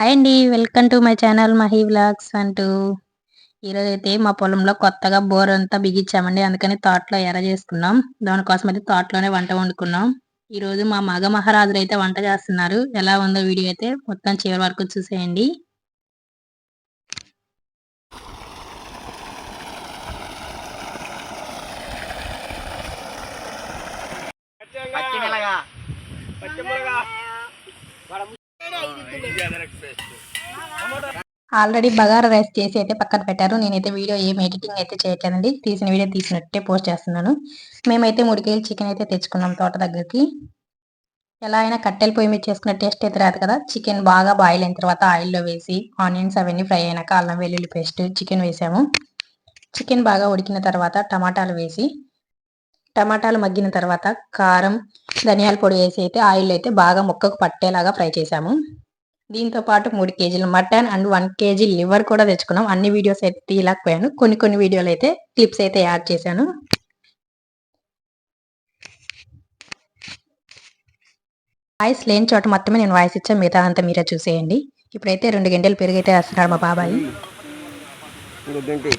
Hi అండి welcome to my channel Mahi vlogs అంటూ. ఈరోజు అయితే మా పొలంలో కొత్తగా బోర్ అంతా బిగించామండి అందుకని తోటలో ఎర చేసుకున్నాం. దానికోసం అయితే తోటలోనే వంట వండుకున్నాం. ఈరోజు మా మగ మహారాజులు అయితే వంట చేస్తున్నారు. ఎలా ఉందో వీడియో అయితే మొత్తం చివరి వరకు చూసేయండి. పచ్చిమిరగా ఆల్రెడీ బగారా రైస్ చేసి అయితే పక్కన పెట్టారు. నేనైతే వీడియో ఏం ఎడిటింగ్ అయితే చేయట్లేదండి. తీసిన వీడియో తీసినట్టే పోస్ట్ చేస్తున్నాను. మేమైతే మూడు కేజీలు చికెన్ అయితే తెచ్చుకున్నాం తోట దగ్గరికి. ఎలా అయినా కట్టెల పొయ్యి మీద చేసుకున్న టేస్ట్ అయితే రాదు కదా. చికెన్ బాగా బాయిల్ అయిన తర్వాత ఆయిల్లో వేసి ఆనియన్స్ అవన్నీ ఫ్రై అయినాక అల్లం వెల్లుల్లి పేస్ట్ చికెన్ వేసాము. చికెన్ బాగా ఉడికిన తర్వాత టమాటాలు వేసి టమాటాలు మగ్గిన తర్వాత కారం ధనియాల పొడి వేసి అయితే ఆయిల్ అయితే బాగా ముక్కకు పట్టేలాగా ఫ్రై చేసాము. దీంతో పాటు మూడు కేజీలు mutton and one kg liver కూడా తెచ్చుకున్నాం. అన్ని వీడియోస్ అయితే తీయలేకపోయాను. కొన్ని కొన్ని వీడియోలు అయితే క్లిప్స్ అయితే యాడ్ చేశాను. వాయిస్ లేని చోట మొత్తమే నేను వాయిస్ ఇచ్చాను మిగతా అంతా మీరే చూసేయండి. ఇప్పుడైతే రెండు గంటలు పెరిగైతే వేస్తున్నాడు మా బాబాయ్. ఇంకొద్దేంటి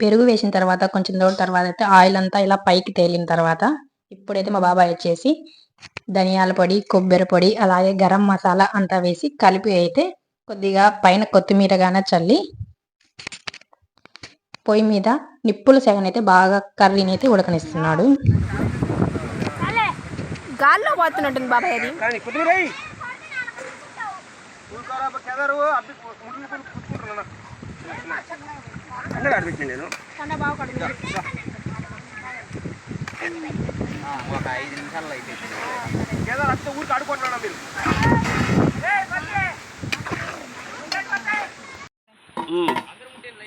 పెరుగు వేసిన తర్వాత కొంచెం రోజుల తర్వాత అయితే ఆయిల్ అంతా ఇలా పైకి తేలిన తర్వాత ఇప్పుడైతే మా బాబాయ్ వచ్చేసి ధనియాల పొడి కొబ్బరి పొడి అలాగే గరం మసాలా అంతా వేసి కలిపి అయితే కొద్దిగా పైన కొత్తిమీర గాన చల్లి పొయ్యి మీద నిప్పుల సెగనైతే బాగా కర్రీని అయితే ఉడకనిస్తున్నాడు. గాల్లో పోతున్నట్టుంది బాబాయ్ అది కానీ కుదురై కూర్చోరా కెదరు అబ్బి ముళ్ళు కూర్చుంటున్నా అడిపించాను నేను. ఒక ఐదు నిమిషాల్లో అయిపోయింది. కేదార్ అంతా ఊరికి ఆడుకుంటున్నా మీరు.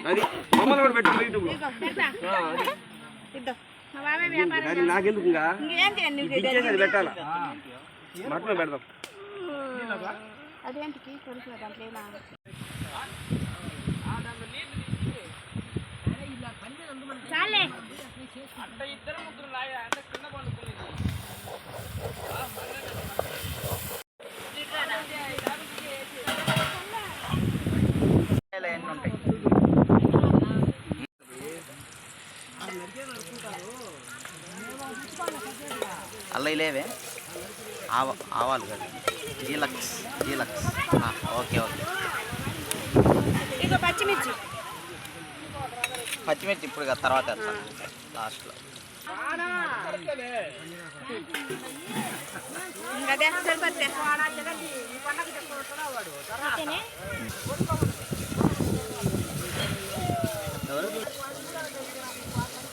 అది మమ్మల్ని కూడా అది. నాకెందుకు ఇంకా దించేసి అది పెట్టాలా? మటన్ పెడదాం. అదేంటికి? తెలుసు దాంట్లో ఎన్ని ఉంటాయి అల్ల లేవే ఆవ ఆవాలు కదా. జీలక్స్ జీలక్స్. ఆ, ఓకే ఓకే. పచ్చిమిర్చి. పచ్చిమిర్చి ఇప్పుడు కాదు, తర్వాత లాస్ట్లో?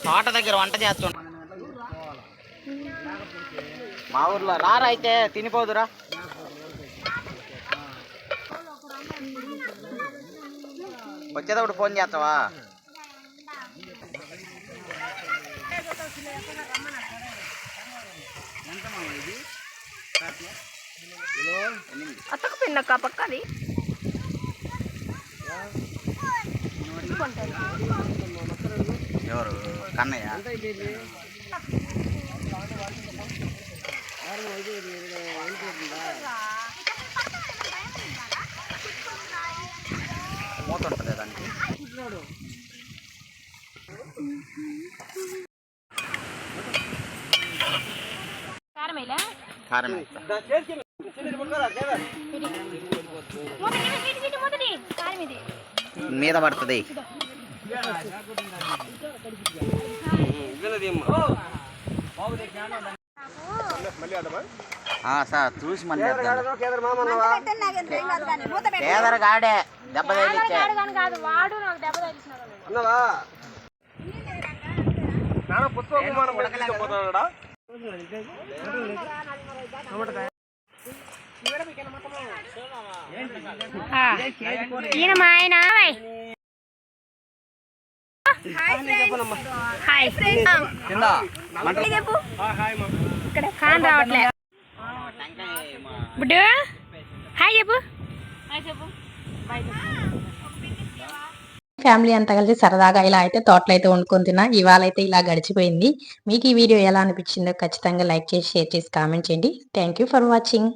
తోట దగ్గర వంట చేస్తుండ. మా ఊర్లో రారా అయితే తినిపోదురా. వచ్చేటప్పుడు ఫోన్ చేస్తావా? అత్తకు పిన్నక్క పక్క అది ఎవరు కన్నయ్య మూత ఉంటుంది దానికి కారం మీద పడుతుంది. మళ్ళీ అదమ్మా ఆ, సార్ చూసి మళ్ళీ. కేదార్ గాడే దెబ్బ నాన్న పుస్తకం తీసుకుపోతున్నాడా ఈయన మా ఆయన హాయ్ చెప్పు? ఇక్కడ కాన్ రావట్లే. బుడ్డు. హాయ్ చెప్పు. హాయ్ చెప్పు. ఫ్యామిలీ అంతా కలిసి సరదాగా ఇలా అయితే తోటలో అయితే వండుకొని తిన్నా. ఇవాళ అయితే ఇలా గడిచిపోయింది. మీకు ఈ వీడియో ఎలా అనిపించిందో ఖచ్చితంగా లైక్ చేసి షేర్ చేసి కామెంట్ చేయండి. Thank you for watching